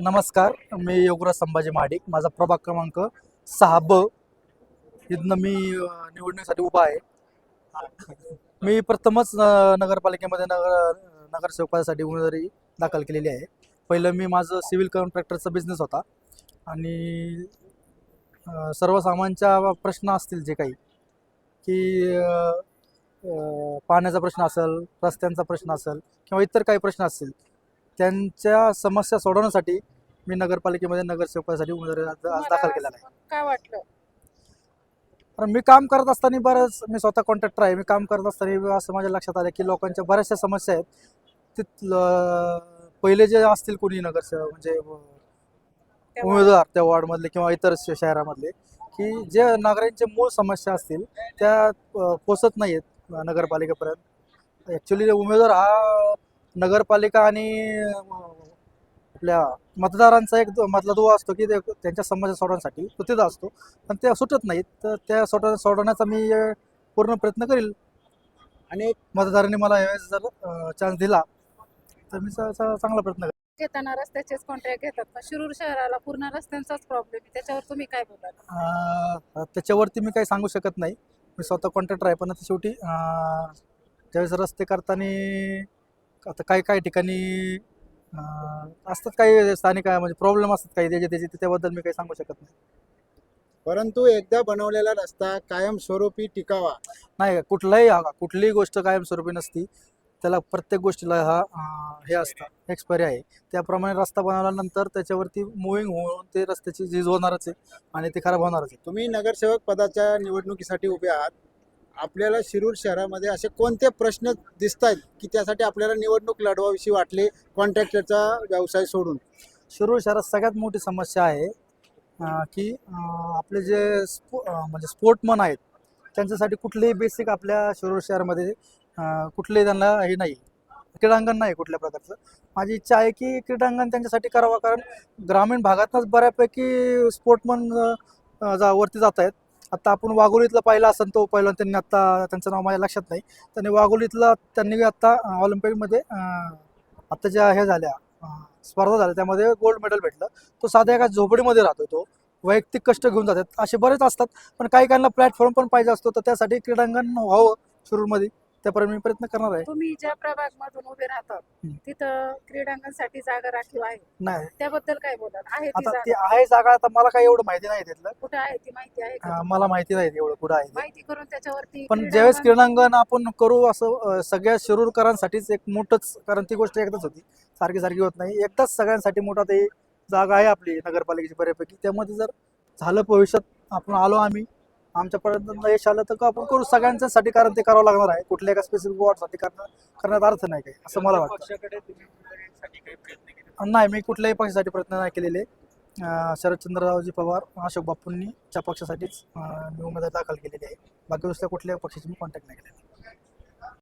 नमस्कार मी योगराज संभाजी महाडिक. माझा प्रभाग क्रमांक सहा ब. इथनं मी निवडण्यासाठी उभा आहे. मी प्रथमच नगरपालिकेमध्ये नगर नगरसेवकासाठी उमेदवारी दाखल केलेली आहे. पहिलं मी माझं सिव्हिल कॉन्ट्रॅक्टरचा बिझनेस होता. आणि अ, सर्वसामान्यांच्या प्रश्न असतील जे काही की पाण्याचा प्रश्न असेल रस्त्यांचा प्रश्न असेल किंवा इतर काही प्रश्न असतील त्यांच्या समस्या सोडवण्यासाठी मी नगरपालिकेमध्ये नगरसेवकासाठी उमेदवारी आज- आज दाखल केलेला आहे. काय वाटलं? कारण मी काम करत असताना बरंच मी स्वतः कॉन्ट्रॅक्टर आहे. मी काम करत असताना असं माझ्या लक्षात आलं की लोकांच्या बऱ्याचशा समस्या आहेत. तिथलं पहिले जे असतील कोणी नगरसेवक म्हणजे उमेदवार त्या वॉर्डमधले किंवा इतर शहरामधले की जे नागरिकांचे मूळ समस्या असतील त्या पोचत नाही आहेत नगरपालिकेपर्यंत. ॲक्च्युली उमेदवार हा नगरपालिका आणि आपल्या मतदारांचा एक दो- मधला दुवा असतो की ते त्यांच्या समस्या सोडवण्यासाठी तिथं असतो. पण त्या सुटत नाहीत तर त्या सोडव सोडवण्याचा मी पूर्ण प्रयत्न करेल. आणि मतदारांनी मला यावेळेस जर चान्स दिला तर मी चांगला प्रयत्न करेन. घेताना रस्त्याचेच कॉन्ट्रॅक्ट घेतात. पण शिरूर शहराला पूर्ण रस्त्यांचाच प्रॉब्लेम आहे. त्याच्यावर तुम्ही काय बोलाल? त्याच्यावरती मी काही सांगू शकत नाही. मी स्वतः कॉन्ट्रॅक्टर आहे पण आता शेवटी अं, ज्यावेळेस रस्ते करताना आता काही काही ठिकाणी असतात काही स्थानिक आहे म्हणजे प्रॉब्लेम असतात काही त्याचे त्याचे त्याच्याबद्दल मी काही सांगू शकत नाही. परंतु एकदा बनवलेला रस्ता कायमस्वरूपी टिकावा. नाही कुठलाही हा कुठलीही गोष्ट कायमस्वरूपी नसती. त्याला प्रत्येक गोष्टीला हा हे असतं एक्सपायरी आहे. त्याप्रमाणे रस्ता बनवल्यानंतर त्याच्यावरती मुव्हिंग होऊन ते रस्त्याची झीज होणारच आहे आणि ते खराब होणारच आहे. तुम्ही नगरसेवक पदाच्या निवडणुकीसाठी उभे आहात. आपल्याला शिरूर शहरामध्ये असे कोणते प्रश्न दिसत आहेत की त्यासाठी आपल्याला निवडणूक लढवाविषयी वाटले कॉन्ट्रॅक्टरचा व्यवसाय सोडून? शिरूर शहरात सगळ्यात मोठी समस्या आहे की आपले जे स्पो म्हणजे स्पोर्टमन आहेत त्यांच्यासाठी कुठलेही बेसिक आपल्या शिरूर शहरामध्ये कुठलेही त्यांना हे नाही क्रीडांगण नाही कुठल्या प्रकारचं. माझी इच्छा आहे की क्रीडांगण त्यांच्यासाठी करावं कारण ग्रामीण भागातनंच बऱ्यापैकी स्पोर्टमन जा वरती जात आहेत आता आपण वाघोलीतलं पाहिला असेल तो पहिला त्यांनी आत्ता त्यांचं नाव माझ्या लक्षात नाही. त्यांनी वाघोलीतला त्यांनी आत्ता ऑलिम्पिकमध्ये आत्ता ज्या हे झाल्या स्पर्धा झाल्या त्यामध्ये गोल्ड मेडल भेटलं. तो साध्या एका झोपडीमध्ये राहतो तो. वैयक्तिक कष्ट घेऊन जातात. असे बरेच असतात पण काही काहींना प्लॅटफॉर्म पण पाहिजे असतो तर त्यासाठी क्रीडांगण व्हावं शिरूरमध्ये त्यापर्यंत मी प्रयत्न करणार आहे. तुम्ही ज्या प्रभाग मधून उभे राहतात हं. तिथं क्रीडांगणसाठी जागा राखीव आहे? नाही. त्याबद्दल काय बोलाल आहे ती आता ती जागा आहे जागा आता मला काही एवढं माहिती नाही तिथलं. कुठे आहे ती माहिती आहे का अं, मला माहिती नाही एवढं कुठं आहे ते. माहिती करून त्याच्यावरती पण ज्यावेळेस क्रीडांगण- क्रीडांगण आपण करू असं अं, सगळ्या शिरूरकरांसाठीच एक मोठंच कारण ती गोष्ट एकदाच होती. सारखी सारखी होत नाही. एकदाच सगळ्यांसाठी मोठा ते जागा आहे आपली नगरपालिकेची बऱ्यापैकी. त्यामध्ये जर झालं भविष्यात आपण आलो आम्ही आमच्यापर्यंत यश आलं तर आपण करू सगळ्यांच्यासाठी कारण ते करावं लागणार आहे. कुठल्या एका स्पेसिफिक वॉर्डसाठी करणार करण्यात अर्थ नाही काही असं मला वाटतं. नाही मी कुठल्याही पक्षासाठी प्रयत्न नाही केलेले. शरदचंद्ररावजी पवार अशोक बापूंनी च्या पक्षासाठीच मी उमेदवारी दाखल केलेली आहे. बाकी दुसऱ्या कुठल्याही पक्षाची मी कॉन्टॅक्ट नाही केलेला.